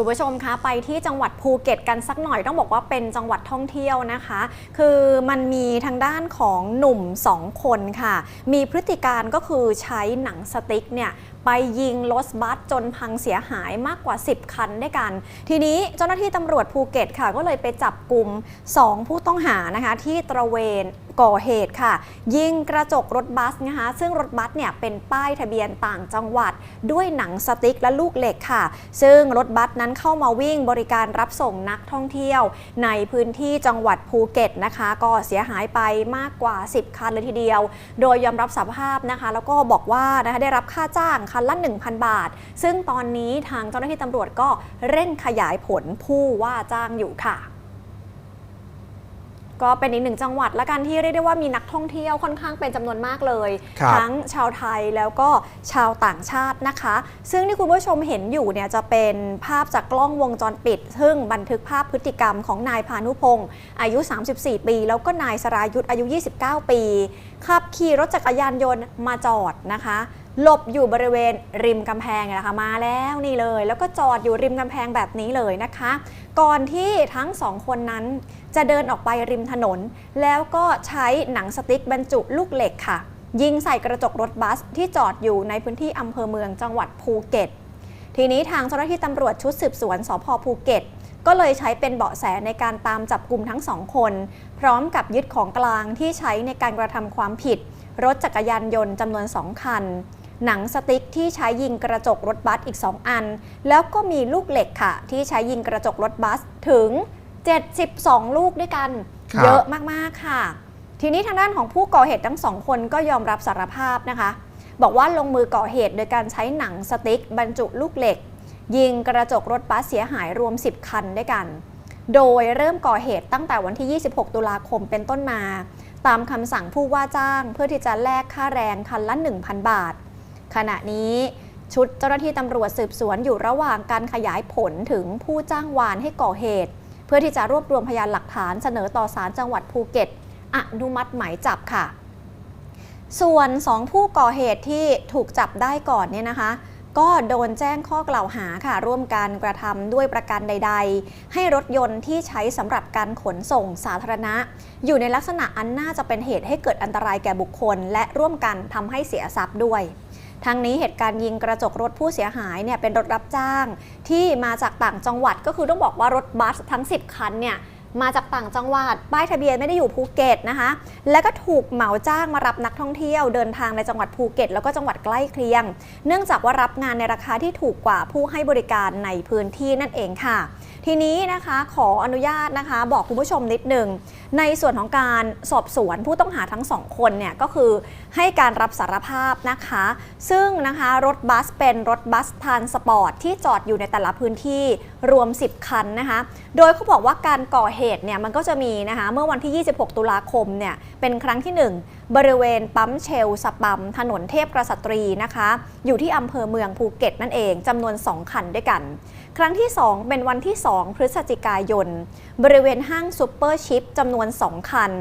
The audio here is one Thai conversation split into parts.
คุณผู้ชมคะไปที่จังหวัดภูเก็ตกันสักหน่อยต้องบอกว่าเป็นจังหวัดท่องเที่ยวนะคะ คือมันมีทางด้านของหนุ่มสองคนค่ะ มีพฤติการก็คือใช้หนังสติ๊กเนี่ย ไปยิงรถบัสจนพังเสียหายมากกว่า 10 คันด้วยกัน ทีนี้เจ้าหน้าที่ตำรวจภูเก็ตค่ะ ก็เลยไปจับกลุ่ม 2 ผู้ต้องหานะคะ ที่ตระเวนก่อเหตุค่ะ ยิงกระจกรถบัสนะคะ ซึ่งรถบัสเนี่ยเป็นป้ายทะเบียนต่างจังหวัด ด้วยหนังสติ๊กและลูกเหล็กค่ะ ซึ่งรถบัสนั้นเข้ามาวิ่งบริการรับส่งนักท่องเที่ยว ในพื้นที่จังหวัดภูเก็ตนะคะ ก็เสียหายไปมากกว่า 10 คันเลยทีเดียว โดยยอมรับสารภาพนะคะ แล้วก็บอกว่านะคะได้รับค่าจ้างคันละ 1,000 บาท ซึ่งตอนนี้ทางเจ้าหน้าที่ตำรวจก็เร่งขยายผลผู้ว่าจ้างอยู่ค่ะก็เป็นอีกหนึ่งจังหวัดละกันที่เรียกได้ว่ามีนักท่องเที่ยวค่อนข้างเป็นจำนวนมากเลยครับทั้งชาวไทยแล้วก็ชาวต่างชาตินะคะ ซึ่งที่คุณผู้ชมเห็นอยู่เนี่ยจะเป็นภาพจากกล้องวงจรปิด ซึ่งบันทึกภาพพฤติกรรมของนายพานุพงศ์อายุ 34 ปี แล้วก็นายสรายุทธอายุ 29 ปีขับขี่รถจักรยานยนต์มาจอดนะคะ หลบอยู่บริเวณริมกำแพงเนี่ยนะคะมาแล้วนี่เลย แล้วก็จอดอยู่ริมกำแพงแบบนี้เลยนะคะ ก่อนที่ทั้งสองคนนั้นจะเดินออกไปริมถนน แล้วก็ใช้หนังสติ๊กบรรจุลูกเหล็กค่ะ ยิงใส่กระจกรถบัสที่จอดอยู่ในพื้นที่อำเภอเมืองจังหวัดภูเก็ต ทีนี้ทางเจ้าหน้าที่ตำรวจชุดสืบสวนสพภูเก็ตก็เลยใช้เป็นเบาะแสในการตามจับกลุ่มทั้งสองคน พร้อมกับยึดของกลางที่ใช้ในการกระทำความผิด รถจักรยานยนต์จำนวน 2 คัน หนังสติ๊กที่ใช้ยิงกระจกรถบัสอีก 2 อัน แล้วก็มีลูกเหล็กค่ะ ที่ใช้ยิงกระจกรถบัสถึง 72 ลูกด้วยกัน ครับ เยอะมากๆค่ะ ทีนี้ทางด้านของผู้ก่อเหตุทั้งสองคนก็ยอมรับสารภาพนะคะ บอกว่าลงมือก่อเหตุโดยการใช้หนังสติ๊กบรรจุลูกเหล็ก ยิงกระจกรถบัสเสียหายรวม 10 คันด้วยกัน โดยเริ่มก่อเหตุตั้งแต่วันที่ 26 ตุลาคมเป็นต้นมา ตามคำสั่งผู้ว่าจ้างเพื่อที่จะแลกค่าแรงคันละ 1,000 บาท ขณะนี้ชุดเจ้าหน้าที่ตำรวจสืบสวนอยู่ระหว่างการขยายผลถึงผู้จ้างวานให้ก่อเหตุ เพื่อที่จะรวบรวมพยานหลักฐานเสนอต่อศาลจังหวัดภูเก็ตอนุมัติหมายจับค่ะ ส่วน 2 ผู้ก่อเหตุที่ถูกจับได้ก่อนเนี่ยนะคะ ก็โดนแจ้งข้อกล่าวหาค่ะ ร่วมกันกระทำด้วยประการใด ๆ ให้รถยนต์ที่ใช้สำหรับการขนส่งสาธารณะ อยู่ในลักษณะอันน่าจะเป็นเหตุให้เกิดอันตรายแก่บุคคล และร่วมกันทำให้เสียทรัพย์ด้วย ทั้งนี้เหตุการณ์ยิงกระจกรถผู้เสียหายเนี่ยเป็นรถรับจ้างที่มาจากต่างจังหวัดก็คือต้องบอกว่ารถบัสทั้ง 10 คันเนี่ย มาจากต่างจังหวัด ป้ายทะเบียนไม่ได้อยู่ภูเก็ตนะคะ แล้วก็ถูกเหมาจ้างมารับนักท่องเที่ยวเดินทางในจังหวัดภูเก็ต แล้วก็จังหวัดใกล้เคียง เนื่องจากว่ารับงานในราคาที่ถูกกว่าผู้ให้บริการในพื้นที่นั่นเองค่ะ ทีนี้นะคะขออนุญาตนะคะ บอกคุณผู้ชมนิดหนึ่งในส่วนของการสอบสวนผู้ต้องหาทั้งสองคนเนี่ยก็คือให้การรับสารภาพนะคะ ซึ่งนะคะรถบัสเป็นรถบัสทานสปอร์ตที่จอดอยู่ในแต่ละพื้นที่รวม 10 คันนะคะ โดยเขาบอกว่าการก่อเหตุเนี่ยมันก็จะมีนะคะเมื่อวันที่ 26 ตุลาคมเนี่ยเป็นครั้งที่ 1 บริเวณปั๊มเชลสปัม ถนนเทพกระสตรีนะคะ อยู่ที่อำเภอเมืองภูเก็ตนั่นเองจำนวน 2 คันด้วยกัน ครั้งที่ 2 เป็นวันที่ 2 พฤศจิกายน บริเวณห้างซูเปอร์ชิปจำนวน 2 คัน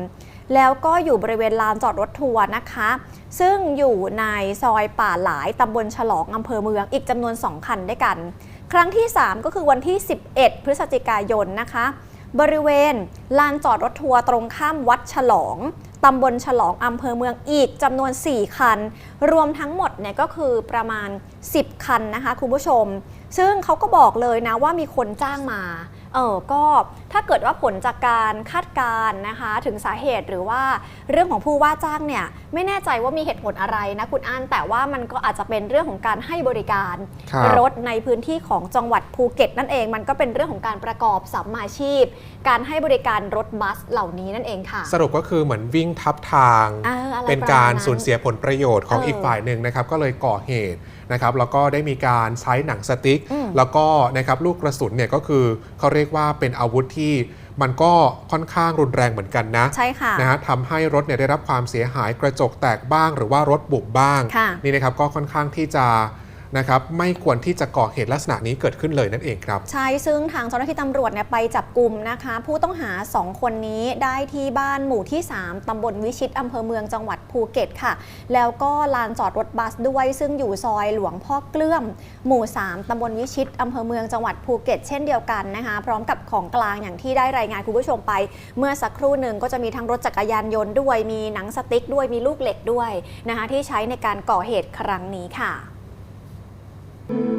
แล้วก็อยู่บริเวณลานจอดรถทัวร์นะคะ ซึ่งอยู่ในซอยป่าหลายตำบลฉลองอำเภอเมืองอีกจำนวน 2 คันด้วยกัน ครั้งที่ 3 ก็คือวันที่ 11 พฤศจิกายนนะคะ บริเวณลานจอดรถทัวร์ตรงข้ามวัดฉลองตำบลฉลองอำเภอเมืองอีกจำนวน 4 คัน รวมทั้งหมดเนี่ยก็คือประมาณ 10 คันนะคะคุณผู้ชม ซึ่งเขาก็บอกเลยนะว่ามีคนจ้างมา เออก็ถ้าเกิดว่าผลจากการคาดการณ์นะคะ ถึงสาเหตุหรือว่าเรื่องของผู้ว่าจ้างเนี่ยไม่แน่ใจว่ามีเหตุผลอะไรนะคุณอันแต่ว่ามันก็อาจจะเป็นเรื่องของการให้บริการครับ รถในพื้นที่ของจังหวัดภูเก็ตนั่นเอง มันก็เป็นเรื่องของการประกอบสัมมาชีพ การให้บริการรถบัสเหล่านี้นั่นเองค่ะ สรุปก็คือเหมือนวิ่งทับทาง เอออะไรเป็นการประมาณนั้นสูญเสียผลประโยชน์ของเอออีอีกฝ่ายหนึ่งนะครับ ก็เลยก่อเหตุนะครับ แล้วก็ได้มีการใช้หนังสติ๊ก อืมแล้วก็นะครับลูกกระสุนเนี่ยก็คือเขาเรียกว่าเป็นอาวุธที่มันก็ค่อนข้างรุนแรงเหมือนกันนะใช่ค่ะนะฮะทำให้รถเนี่ยได้รับความเสียหายกระจกแตกบ้าง หรือว่ารถบุบบ้างค่ะนี่นะครับก็ค่อนข้างที่จะ นะครับไม่ควรที่จะก่อเหตุลักษณะนี้เกิดขึ้นเลยนั่นเองครับ ใช่ซึ่งทางเจ้าหน้าที่ตำรวจเนี่ยไปจับกลุ่มนะคะ ผู้ต้องหา 2 คนนี้ได้ที่บ้านหมู่ที่ 3 ตำบลวิชิตอำเภอเมืองจังหวัดภูเก็ตค่ะ แล้วก็ลานจอดรถบัสด้วย ซึ่งอยู่ซอยหลวงพ่อเกลื่อม หมู่ 3 ตำบลวิชิตอำเภอเมืองจังหวัดภูเก็ต เช่นเดียวกันนะคะ พร้อมกับของกลางอย่างที่ได้รายงานคุณผู้ชมไป เมื่อสักครู่หนึ่งก็จะมีทั้งรถจักรยานยนต์ด้วยมีหนังสติ๊กด้วยมีลูกเหล็กด้วยนะคะที่ใช้ในการก่อเหตุครั้งนี้ค่ะ Thank you.